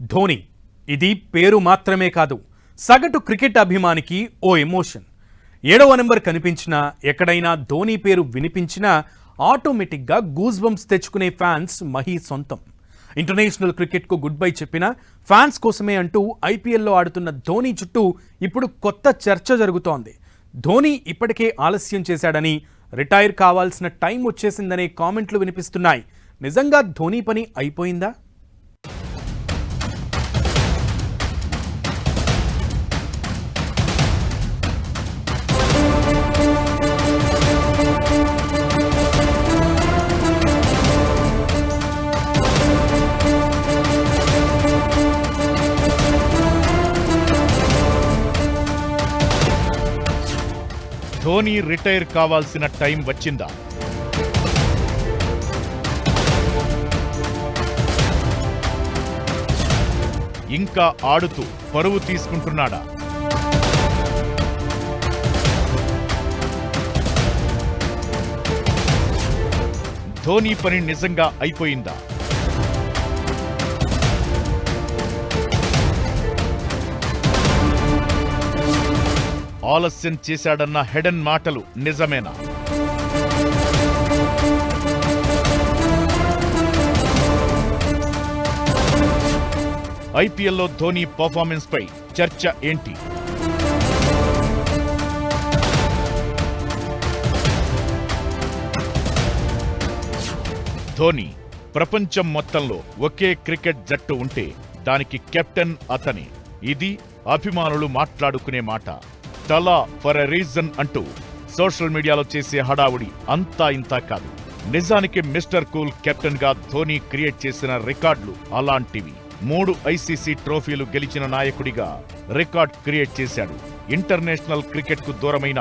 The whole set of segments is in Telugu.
ధోని. ఇది పేరు మాత్రమే కాదు సగటు క్రికెట్ అభిమానికి ఓ ఎమోషన్. ఏడవ నెంబర్ కనిపించినా ఎక్కడైనా ధోని పేరు వినిపించినా ఆటోమేటిక్గా గూస్ బంప్స్ తెచ్చుకునే ఫ్యాన్స్ మహీ సొంతం. ఇంటర్నేషనల్ క్రికెట్కు గుడ్ బై చెప్పిన ఫ్యాన్స్ కోసమే అంటూ ఐపీఎల్లో ఆడుతున్న ధోని చుట్టూ ఇప్పుడు కొత్త చర్చ జరుగుతోంది. ధోని ఇప్పటికే ఆలస్యం చేశాడని రిటైర్ కావాల్సిన టైం వచ్చేసిందనే కామెంట్లు వినిపిస్తున్నాయి. నిజంగా ధోని పని అయిపోయిందా? ధోని రిటైర్ కావాల్సిన టైం వచ్చిందా? ఇంకా ఆడుతూ పరువు తీసుకుంటున్నాడా? ధోని పని నిజంగా అయిపోయిందా? ఆలస్యం చేశాడన్న హెడెన్ మాటలు నిజమేనా? ఐపీఎల్లో ధోని పర్ఫార్మెన్స్ పై చర్చ ఏంటి? ధోని ప్రపంచం మొత్తంలో ఒకే క్రికెట్ జట్టు ఉంటే దానికి కెప్టెన్ అతనే. ఇది అభిమానులు మాట్లాడుకునే మాట. తలా ఫర్ ఎ రీజన్ అంటూ సోషల్ మీడియాలో చేసే హడావుడి అంతా ఇంతా కాదు. నిజానికి మిస్టర్ కూల్ కెప్టెన్గా ధోని క్రియేట్ చేసిన రికార్డులు అలాంటివి. మూడు ఐసీసీ ట్రోఫీలు గెలిచిన నాయకుడిగా రికార్డ్ క్రియేట్ చేశాడు. ఇంటర్నేషనల్ క్రికెట్కు దూరమైన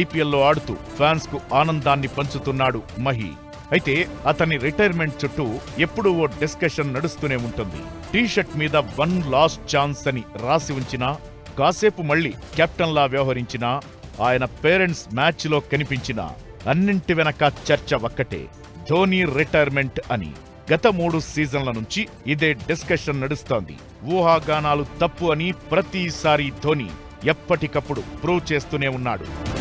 ఐపీఎల్లో ఆడుతూ ఫ్యాన్స్కు ఆనందాన్ని పంచుతున్నాడు మహి. అయితే అతని రిటైర్మెంట్ చుట్టూ ఎప్పుడూ ఓ డిస్కషన్ నడుస్తూనే ఉంటుంది. టీషర్ట్ మీద వన్ లాస్ట్ ఛాన్స్ అని రాసి ఉంచినా కాసేపు మళ్ళీ కెప్టెన్లా వ్యవహరించినా ఆయన పేరెంట్స్ మ్యాచ్లో కనిపించినా అన్నింటి వెనక చర్చ ఒక్కటే ధోని రిటైర్మెంట్ అని. గత మూడు సీజన్ల నుంచి ఇదే డిస్కషన్ నడుస్తోంది. ఊహాగానాలు తప్పు అని ప్రతిసారి ధోని ఎప్పటికప్పుడు ప్రూవ్ చేస్తూనే ఉన్నాడు.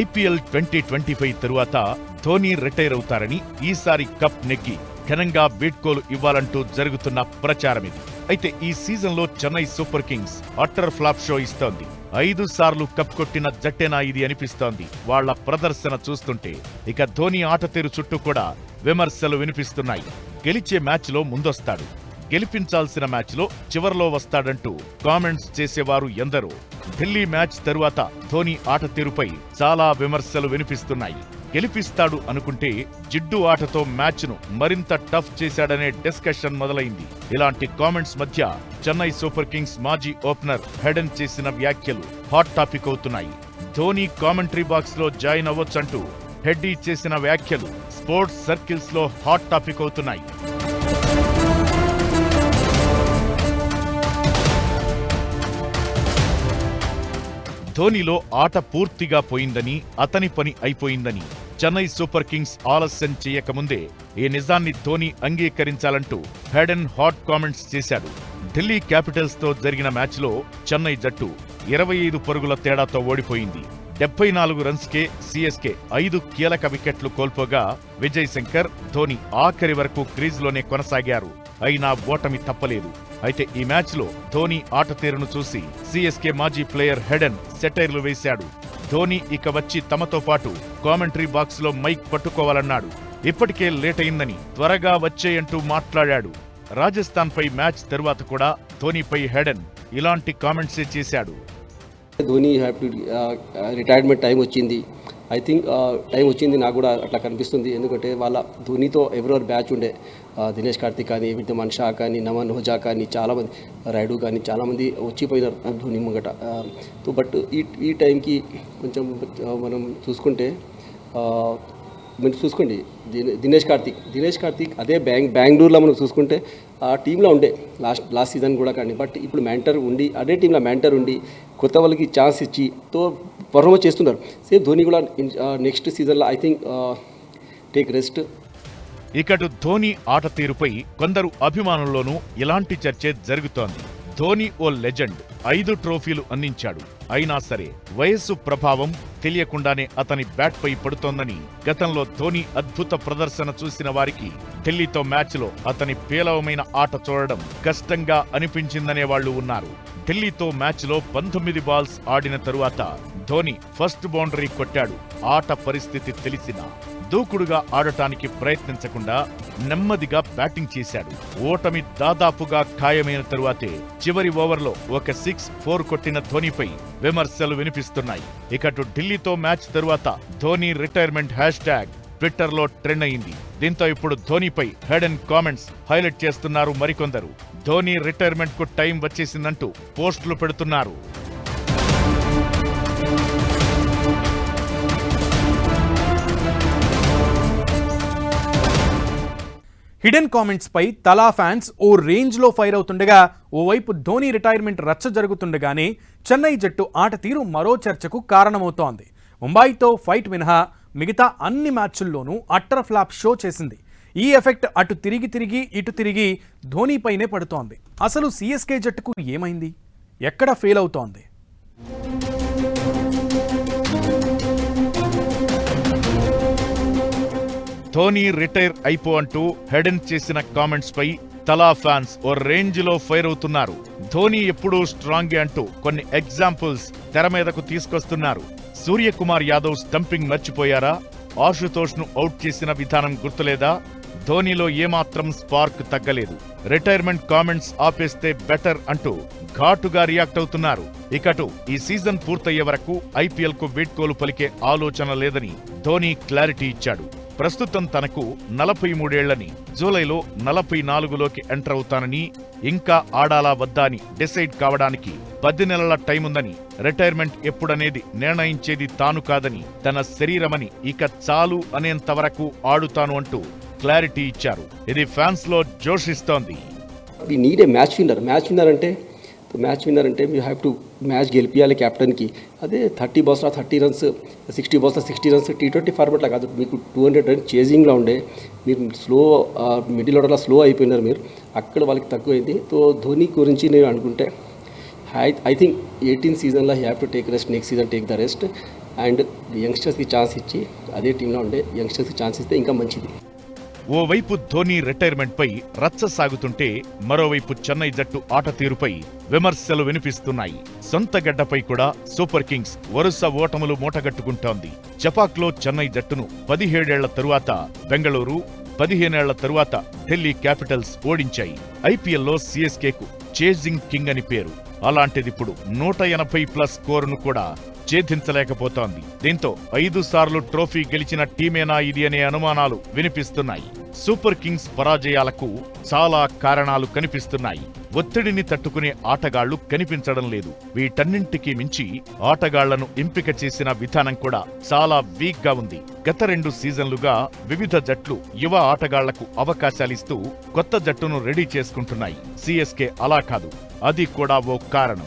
ఐపీఎల్ ట్వంటీ ట్వంటీ ఫైవ్ తరువాత ధోని రిటైర్ అవుతారని ఈసారి కప్ నెగ్గి ఘనంగా వీడ్కోలు ఇవ్వాలంటూ జరుగుతున్న ప్రచారం ఇది. అయితే ఈ సీజన్లో Chennai super kings utter flop show ఇస్తోంది. ఐదు సార్లు కప్ కొట్టిన జట్టేనా ఇది అనిపిస్తోంది. వాళ్ళ ప్రదర్శన చూస్తుంటే ఇక ధోని ఆట తీరు చుట్టూ కూడా విమర్శలు వినిపిస్తున్నాయి. గెలిచే మ్యాచ్లో ముందొస్తాడు. గెలిపించాల్సిన మ్యాచ్లో చివర్లో వస్తాడంటూ కామెంట్స్ చేసేవారు ఎందరో. ఢిల్లీ మ్యాచ్ తరువాత ధోని ఆట తీరుపై చాలా విమర్శలు వినిపిస్తున్నాయి. గెలిపిస్తాడు అనుకుంటే జిడ్డు ఆటతో మ్యాచ్ను మరింత టఫ్ చేశాడనే డిస్కషన్ మొదలైంది. ఇలాంటి కామెంట్స్ మధ్య చెన్నై సూపర్ కింగ్స్ మాజీ ఓపెనర్ హెడెన్ చేసిన వ్యాఖ్యలు హాట్ టాపిక్ అవుతున్నాయి. ధోని కామెంటరీ బాక్స్లో జాయిన్ అవ్వొచ్చంటూ హెడ్డీ చేసిన వ్యాఖ్యలు స్పోర్ట్స్ సర్కిల్స్లో హాట్ టాపిక్ అవుతున్నాయి. ధోనిలో ఆట పూర్తిగా పోయిందని అతని పని అయిపోయిందని చెన్నై సూపర్ కింగ్స్ ఆలస్యం చేయకముందే ఈ నిజాన్ని ధోని అంగీకరించాలంటూ హెడెన్ హాట్ కామెంట్స్ చేశాడు. ఢిల్లీ క్యాపిటల్స్తో జరిగిన మ్యాచ్లో చెన్నై జట్టు ఇరవై ఐదు పరుగుల తేడాతో ఓడిపోయింది. డెబ్బై నాలుగు రన్స్కే సిఎస్కే ఐదు కీలక వికెట్లు కోల్పోగా విజయ్ శంకర్ ధోని ఆఖరి వరకు క్రీజ్లోనే కొనసాగారు. అయినా ఓటమి తప్పలేదు. అయితే ఈ మ్యాచ్లో ధోని ఆట తీరును చూసి సిఎస్కే మాజీ ప్లేయర్ హెడెన్ సెటైర్లు వేశాడు. ధోని ఇక వచ్చి తమతో పాటు కామెంటరీ బాక్స్లో మైక్ పట్టుకోవాలన్నాడు. ఇప్పటికే లేట్ అయిందని త్వరగా వచ్చేయంటూ మాట్లాడాడు. రాజస్థాన్ పై మ్యాచ్ తరువాత కూడా ధోనిపై హెడెన్ ఇలాంటి కామెంట్సే చేశాడు. ధోని రిటైర్మెంట్ టైం వచ్చింది. ఐ థింక్ టైం వచ్చింది నాకు కూడా అట్లా కనిపిస్తుంది. ఎందుకంటే వాళ్ళ ధోనితో ఎవరెవరు బ్యాచ్ ఉండే దినేష్ కార్తిక్ కానీ విద్యమాన్ షా కానీ నమన్ హోజా కానీ చాలామంది రైడు కానీ చాలామంది వచ్చిపోయినారు ధోని ముంగట. సో బట్ ఈ ఈ టైంకి కొంచెం మనం చూసుకుంటే మీరు చూసుకోండి దినే- దినేష్ కార్తిక్. దినేష్ కార్తిక్ అదే బ్యాంగ్ బెంగళూరులో మనం చూసుకుంటే ఆ టీంలో ఉండే లాస్ట్ లాస్ట్ సీజన్ కూడా కానీ. బట్ ఇప్పుడు మెంటర్ ఉండి అదే టీంలో మెంటర్ ఉండి కొత్త వాళ్ళకి ఛాన్స్ ఇచ్చి తో పర్ఫార్మెన్స్ చేస్తున్నారు. సేమ్ ధోని కూడా నెక్స్ట్ సీజన్లో ఐ థింక్ టేక్ రెస్ట్ ఇకటు ధోని ఆట తీరుపై కొందరు అభిమానుల్లోనూ ఇలాంటి చర్చే జరుగుతోంది. ధోని ఓ లెజెండ్ ఐదు ట్రోఫీలు అందించాడు. అయినా సరే వయస్సు ప్రభావం తెలియకుండానే అతని బ్యాట్పై పడుతోందని గతంలో ధోని అద్భుత ప్రదర్శన చూసిన వారికి ఢిల్లీతో మ్యాచ్లో అతని పేలవమైన ఆట చూడడం కష్టంగా అనిపించిందనే వాళ్ళు ఉన్నారు. ఢిల్లీతో మ్యాచ్లో పంతొమ్మిది బాల్స్ ఆడిన తరువాత ధోని ఫస్ట్ బౌండరీ కొట్టాడు. ఆట పరిస్థితి తెలిసినా దూకుడుగా ఆడటానికి ప్రయత్నించకుండా నెమ్మదిగా బ్యాటింగ్ చేశాడు. ఓటమి దాదాపుగా ఖాయమైన తరువాతే చివరి ఓవర్లో ఒక సిక్స్ ఫోర్ కొట్టిన ధోనిపై విమర్శలు వినిపిస్తున్నాయి. ఇకటు ఢిల్లీతో మ్యాచ్ తరువాత ధోని రిటైర్మెంట్ హ్యాష్ ట్యాగ్ ట్విట్టర్లో ట్రెండ్ అయింది. దీంతో ఇప్పుడు ధోనిపై హెడ్ అండ్ కామెంట్స్ హైలైట్ చేస్తున్నారు మరికొందరు. ధోని రిటైర్మెంట్కు టైం వచ్చేసిందంటూ పోస్టులు పెడుతున్నారు. హిడెన్ కామెంట్స్ పై తలా ఫ్యాన్స్ ఓ రేంజ్లో ఫైర్ అవుతుండగా ఓవైపు ధోని రిటైర్మెంట్ రచ్చ జరుగుతుండగానే చెన్నై జట్టు ఆట తీరు మరో చర్చకు కారణమవుతోంది. ముంబైతో ఫైట్ మినహా మిగతా అన్ని మ్యాచ్ల్లోనూ అట్టర్ ఫ్లాప్ షో చేసింది. ఈ ఎఫెక్ట్ అటు తిరిగి తిరిగి ఇటు తిరిగి ధోనీపైనే పడుతోంది. అసలు సిఎస్కే జట్టుకు ఏమైంది? ఎక్కడ ఫెయిల్ అవుతోంది? ధోని రిటైర్ అయిపో అంటూ హెడెన్ చేసిన కామెంట్స్ పై తలా ఫ్యాన్స్ ఓ రేంజ్లో ఫైర్ అవుతున్నారు. ధోని ఎప్పుడూ స్ట్రాంగ్ అంటూ కొన్ని ఎగ్జాంపుల్స్ తెర మీదకు తీసుకొస్తున్నారు. సూర్యకుమార్ యాదవ్ స్టంపింగ్ మర్చిపోయారా? ఆశుతోష్ను అవుట్ చేసిన విధానం గుర్తులేదా? ధోనిలో ఏమాత్రం స్పార్క్ తగ్గలేదు. రిటైర్మెంట్ కామెంట్స్ ఆపేస్తే బెటర్ అంటూ ఘాటుగా రియాక్ట్ అవుతున్నారు. ఇకటు ఈ సీజన్ పూర్తయ్యే వరకు ఐపీఎల్కు వీడ్కోలు పలికే ఆలోచన లేదని ధోని క్లారిటీ ఇచ్చాడు. ప్రస్తుతం తనకు నలభై మూడేళ్ళని జూలైలో నలభై నాలుగులోకి ఎంటర్ అవుతానని ఇంకా ఆడాలా వద్దా అని డిసైడ్ కావడానికి పది నెలల టైముందని రిటైర్మెంట్ ఎప్పుడనేది నిర్ణయించేది తాను కాదని తన శరీరమని ఇక చాలు అనేంతవరకు ఆడుతాను అంటూ క్లారిటీ ఇచ్చారు. ఇది ఫ్యాన్స్లో జోషిస్తోంది మ్యాచ్ విన్నర్. మ్యాచ్ విన్నర్ అంటే? మ్యాచ్ విన్నర్ అంటే యూ హ్యావ్ టు మ్యాచ్ గెలిపించాలి క్యాప్టెన్కి అదే థర్టీ బాల్స్లో థర్టీ రన్స్ సిక్స్టీ బాల్స్లో సిక్స్టీ రన్స్ టీ ట్వంటీ ఫార్మెట్లో కాదు. మీకు టూ హండ్రెడ్ రన్ చేజింగ్లో ఉండే. మీరు స్లో మిడిల్ ఆర్డర్లో స్లో అయిపోయినారు మీరు. అక్కడ వాళ్ళకి తక్కువైంది. సో ధోని గురించి నేను అనుకుంటే ఐ ఐ థింక్ ఎయిటీన్ సీజన్లో have to take rest next season take the rest and యంగ్స్టర్స్కి chance ఇచ్చి అదే టీంలో ఉండే యంగ్స్టర్స్కి ఛాన్స్ ఇస్తే ఇంకా మంచిది. ఓవైపు ధోని రిటైర్మెంట్పై రచ్చ సాగుతుంటే మరోవైపు చెన్నై జట్టు ఆట తీరుపై విమర్శలు వినిపిస్తున్నాయి. సొంత గడ్డపై కూడా సూపర్ కింగ్స్ వరుస ఓటములు మూటగట్టుకుంటోంది. జపాక్లో చెన్నై జట్టును పదిహేడేళ్ళ తరువాత బెంగళూరు పదిహేనేళ్ళ తరువాత ఢిల్లీ క్యాపిటల్స్ ఓడించాయి. ఐపీఎల్లో సిఎస్కేకు చేజింగ్ కింగ్ అని పేరు. అలాంటిదిప్పుడు నూట ఎనభై ప్లస్ స్కోరును కూడా ఛేదించలేకపోతోంది. దీంతో ఐదు సార్లు ట్రోఫీ గెలిచిన టీమేనా ఇది అనే అనుమానాలు వినిపిస్తున్నాయి. సూపర్ కింగ్స్ పరాజయాలకు చాలా కారణాలు కనిపిస్తున్నాయి. ఒత్తిడిని తట్టుకునే ఆటగాళ్ళు కనిపించడం లేదు. వీటన్నింటికీ మించి ఆటగాళ్ళను ఎంపిక చేసిన విధానం కూడా చాలా వీక్గా ఉంది. గత రెండు సీజన్లుగా వివిధ జట్లు యువ ఆటగాళ్ళకు అవకాశాలిస్తూ కొత్త జట్టును రెడీ చేసుకుంటున్నాయి. సిఎస్కే అలా కాదు. అది కూడా ఓ కారణం.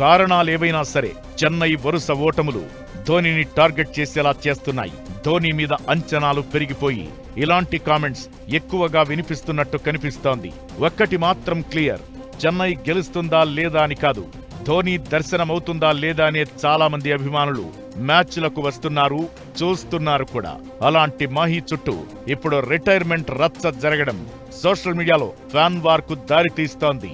కారణాలేవైనా సరే చెన్నై వరుస ఓటములు ధోనిని టార్గెట్ చేసేలా చేస్తున్నాయి. ధోని మీద అంచనాలు పెరిగిపోయి ఇలాంటి కామెంట్స్ ఎక్కువగా వినిపిస్తున్నట్టు కనిపిస్తోంది. ఒక్కటి మాత్రం క్లియర్ చెన్నై గెలుస్తుందా లేదా అని కాదు ధోని దర్శనమవుతుందా లేదా అనే చాలామంది అభిమానులు మ్యాచ్లకు వస్తున్నారు చూస్తున్నారు కూడా. అలాంటి మాహీ చుట్టూ ఇప్పుడు రిటైర్మెంట్ రచ్చ జరగడం సోషల్ మీడియాలో ఫ్యాన్ వార్కు దారితీస్తోంది